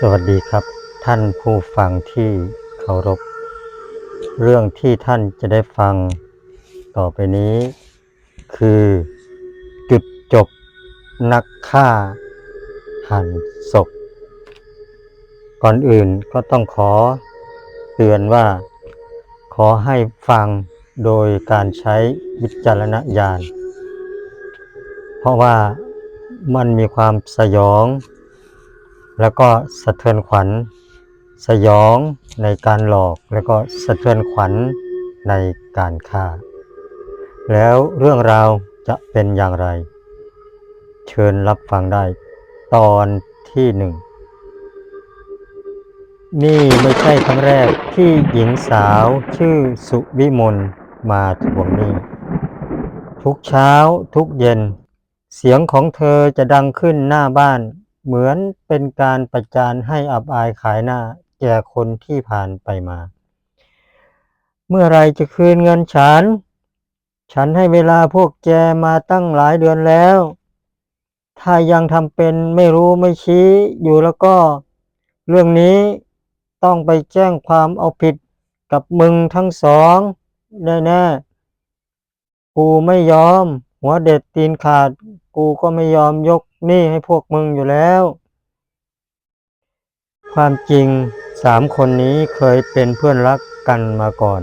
สวัสดีครับ ท่านผู้ฟังที่เคารพ เรื่องที่ท่านจะได้ฟังต่อไปนี้ คือจุดจบนักฆ่าหันศพ ก่อนอื่นก็ต้องขอเตือนว่า ขอให้ฟังโดยการใช้วิจารณญาณ เพราะว่ามันมีความสยอง แล้วก็สะเทือนขวัญ สยองในการหลอก แล้วก็สะเทือนขวัญในการฆ่า แล้วเรื่องราวจะเป็นอย่างไร เชิญรับฟังได้ตอนที่หนึ่ง นี่ไม่ใช่ครั้งแรกที่หญิงสาวชื่อสุวิมลมาทวงหนี้ทุกเช้าทุกเย็น เสียงของเธอจะดังขึ้นหน้าบ้าน เหมือนเป็นการประจานให้อับอายขายหน้าแก่คนที่ผ่านไปมา เมื่อไรจะคืนเงินฉัน ฉันให้เวลาพวกแกมาตั้งหลายเดือนแล้ว ถ้ายังทำเป็นไม่รู้ไม่ชี้อยู่แล้วก็ เรื่องนี้ต้องไปแจ้งความเอาผิดกับมึงทั้งสองแน่ๆกูไม่ยอม หัวเด็ดตีนขาด กูก็ไม่ยอมยกหนี้ให้พวกมึงอยู่แล้ว ความจริงสามคนนี้เคยเป็นเพื่อนรักกันมาก่อน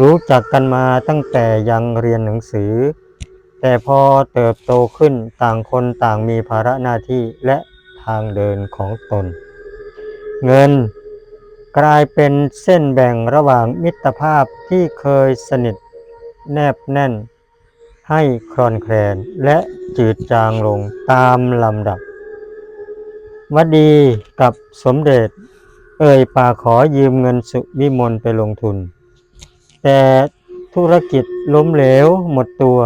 รู้จักกันมาตั้งแต่ยังเรียนหนังสือ แต่พอเติบโตขึ้นต่างคนต่างมีภาระหน้าที่และทางเดินของตน เงินกลายเป็นเส้นแบ่งระหว่างมิตรภาพที่เคยสนิทแนบแน่นให้คลอนแคลนและ จืดจางลงตามลำดับวดีกับสมเด็จ เอ่ยปากขอยืมเงินสุวิมลไปลงทุน แต่ธุรกิจล้มเหลวหมดตัว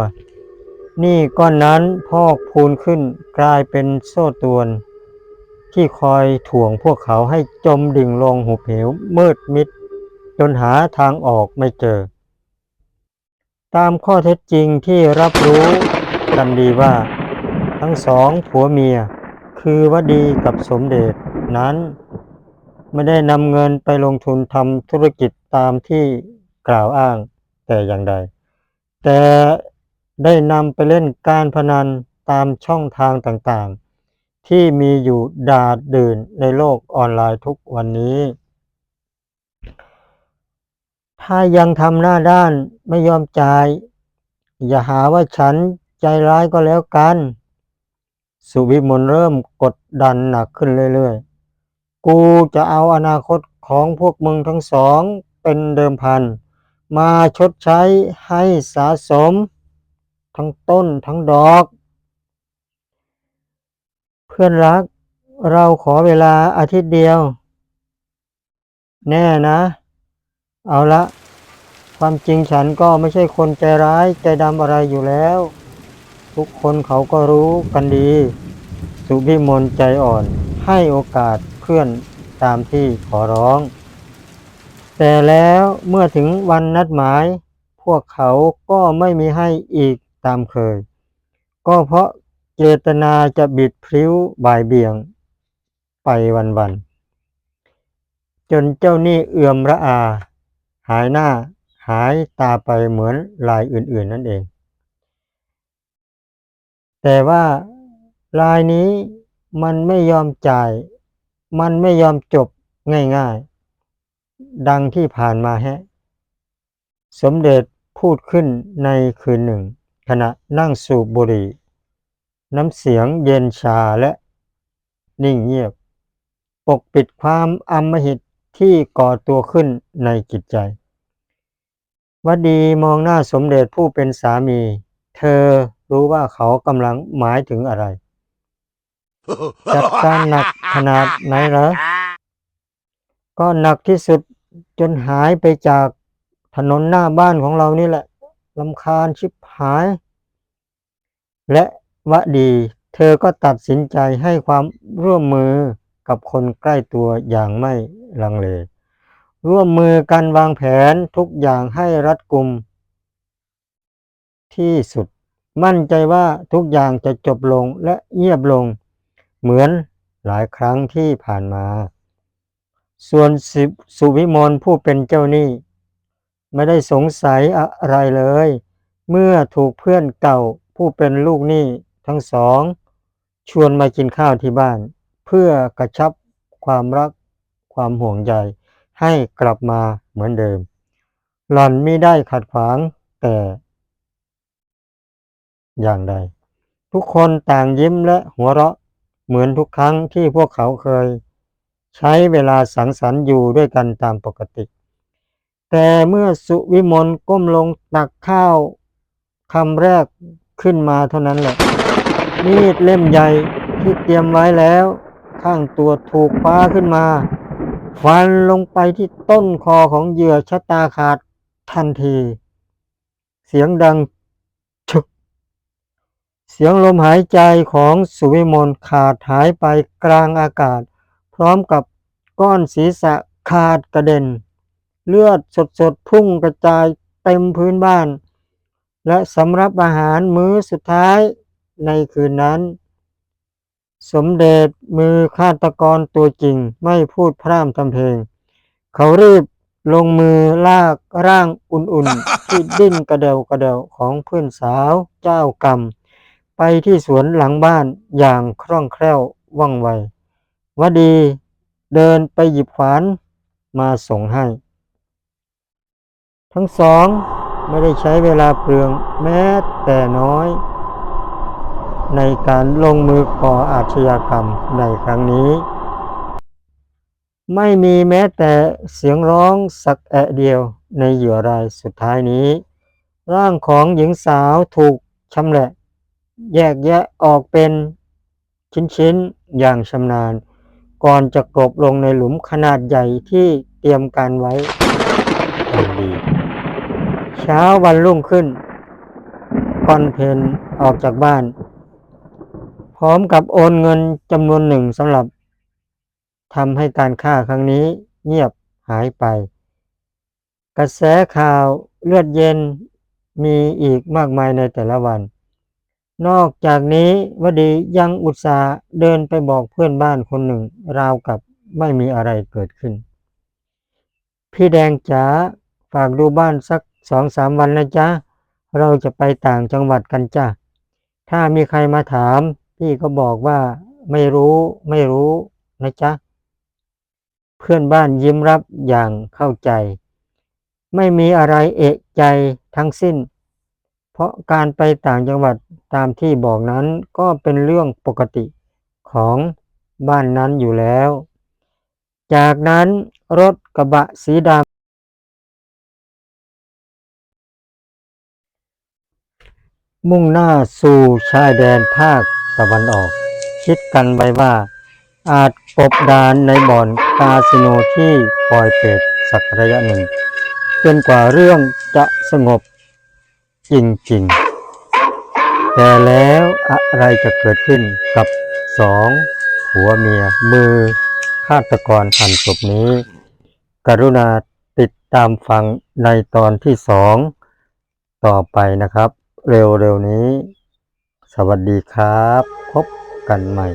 นี้ก้อนนั้นพอกพูนขึ้นกลายเป็นโซ่ตวน ที่คอยถ่วงพวกเขาให้จมดิ่งลงหุบเหวมืดมิด จนหาทางออกไม่เจอ ตามข้อเท็จจริงที่รับรู้ กันดีว่า ทั้งสองผัวเมีย คือวดีกับสมเด็จนั้น ไม่ได้นำเงินไปลงทุนทำธุรกิจตามที่กล่าวอ้างแต่อย่างใด แต่ได้นำไปเล่นการพนันตามช่องทางต่างๆ ที่มีอยู่ดาดดื่นในโลกออนไลน์ทุกวันนี้ ถ้ายังทำหน้าด้านไม่ยอมจ่าย อย่าหาว่าฉัน ใจร้ายก็แล้วกัน สุวิมลเริ่มกดดันหนักขึ้นเรื่อยๆ กูจะเอาอนาคตของพวกมึงทั้งสองเป็นเดิมพัน มาชดใช้ให้สะสม ทั้งต้นทั้งดอก เพื่อนรักเราขอเวลาอาทิตย์เดียว แน่นะ เอาละ ความจริงฉันก็ไม่ใช่คนใจร้ายใจดำอะไรอยู่แล้ว ทุกคนเขาก็รู้กันดี สุพิมลใจอ่อนให้โอกาสเพื่อนตามที่ขอร้อง แต่แล้วเมื่อถึงวันนัดหมาย พวกเขาก็ไม่มีให้อีกตามเคย ก็เพราะเจตนาจะบิดพริ้วบ่ายเบี่ยง ไปวันๆจนเจ้าหนี้เอื่อมระอา หายหน้าหายตาไปเหมือนรายอื่น ๆ นั่นเอง แต่ว่ารายนี้มันไม่ยอมจ่าย มันไม่ยอมจบง่ายๆ ดังที่ผ่านมาแฮะ สมเด็จพูดขึ้นในคืนหนึ่ง ขณะนั่งสูบบุหรี่ น้ำเสียงเย็นชาและนิ่งเงียบ ปกปิดความอำมหิตที่ก่อตัวขึ้นในจิตใจวัดีมองหน้าสมเด็จผู้เป็นสามี เธอ รู้ว่าเขากำลังหมายถึงอะไร จัดการหนักขนาดไหนเหรอ ก็หนักที่สุดจนหายไปจากถนนหน้าบ้านของเรานี่แหละลำคาญชิบหาย และวดี เธอก็ตัดสินใจให้ความร่วมมือกับคนใกล้ตัวอย่างไม่ลังเล ร่วมมือกันวางแผนทุกอย่างให้รัดกุม ที่สุด มั่นใจว่าทุกอย่างจะจบลงและเงียบลง เหมือนหลายครั้งที่ผ่านมา ส่วนส,สุวิมลผู้เป็นเจ้าหนี้ ไม่ได้สงสัยอะไรเลย เมื่อถูกเพื่อนเก่าผู้เป็นลูกหนี้ทั้งสอง ชวนมากินข้าวที่บ้าน เพื่อกระชับความรักความห่วงใยให้กลับมาเหมือนเดิม หล่อนไม่ได้ขัดขวางแต่ อย่างใด ทุกคนต่างยิ้มและหัวเราะเหมือนทุกครั้งที่พวกเขาเคย ใช้เวลาสังสรรค์อยู่ด้วยกันตามปกติ แต่เมื่อสุวิมลก้มลงตักข้าวคำแรกขึ้นมาเท่านั้นแหละมีดเล่มใหญ่ที่เตรียมไว้แล้ว ข้างตัวถูกคว้าขึ้นมา ฟันลงไปที่ต้นคอของเหยื่อชะตาขาดทันที เสียงดัง เสียงลมหายใจของสุวิมลขาดหายไปกลางอากาศ พร้อมกับก้อนศีรษะขาดกระเด็น เลือดสดๆพุ่งกระจายเต็มพื้นบ้าน และสำรับอาหารมื้อสุดท้ายในคืนนั้น สมเด็จมือฆาตกรตัวจริงไม่พูดพร่ำทำเพลง เขารีบลงมือลากร่างอุ่นๆ ที่ดิ้นกระเดวกระเดวของเพื่อนสาวเจ้ากรรม ไปที่สวนหลังบ้านอย่างคล่องแคล่วว่องไววดีเดินไปหยิบขวานมาส่งให้ ทั้งสองไม่ได้ใช้เวลาเปลืองแม้แต่น้อย ในการลงมือก่ออาชญากรรมในครั้งนี้ ไม่มีแม้แต่เสียงร้องสักแอะเดียวในเหยื่อรายสุดท้ายนี้ ร่างของหญิงสาวถูกชำแหละ แยกแยะออกเป็นชิ้นๆ อย่างชำนาญ ก่อนจะกลบลงในหลุมขนาดใหญ่ที่เตรียมการไว้อย่างดี เช้าวันรุ่งขึ้นก่อนเพนออกจากบ้าน พร้อมกับโอนเงินจำนวนหนึ่งสำหรับทำให้การฆ่าครั้งนี้เงียบหายไป กระแสข่าวเลือดเย็นมีอีกมากมายในแต่ละวัน นอกจากนี้วดียังอุตส่าห์เดินไปบอกเพื่อนบ้านคนหนึ่ง ราวกับไม่มีอะไรเกิดขึ้น พี่แดงจ๋าฝากดูบ้านสักสองสามวันนะจ๊ะ เราจะไปต่างจังหวัดกันจ้ะ ถ้ามีใครมาถาม พี่ก็บอกว่าไม่รู้ไม่รู้นะจ๊ะ เพื่อนบ้านยิ้มรับอย่างเข้าใจ ไม่มีอะไรเอะใจทั้งสิ้น เพราะการไปต่างจังหวัดตามที่บอกนั้นก็เป็นเรื่องปกติของบ้านนั้นอยู่แล้ว จากนั้นรถกระบะสีดำมุ่งหน้าสู่ชายแดนภาคตะวันออก คิดกันไว้ว่า อาจกบดานในบ่อนคาสิโนที่ปล่อยเปตสักระยะหนึ่งจนกว่าเรื่องจะสงบ จริงๆ แต่แล้วอะไรจะเกิดขึ้นกับสองผัวเมียมือฆาตกรหั่นศพนี้ กรุณาติดตามฟังในตอนที่สองต่อไปนะครับ เร็วๆนี้ สวัสดีครับ พบกันใหม่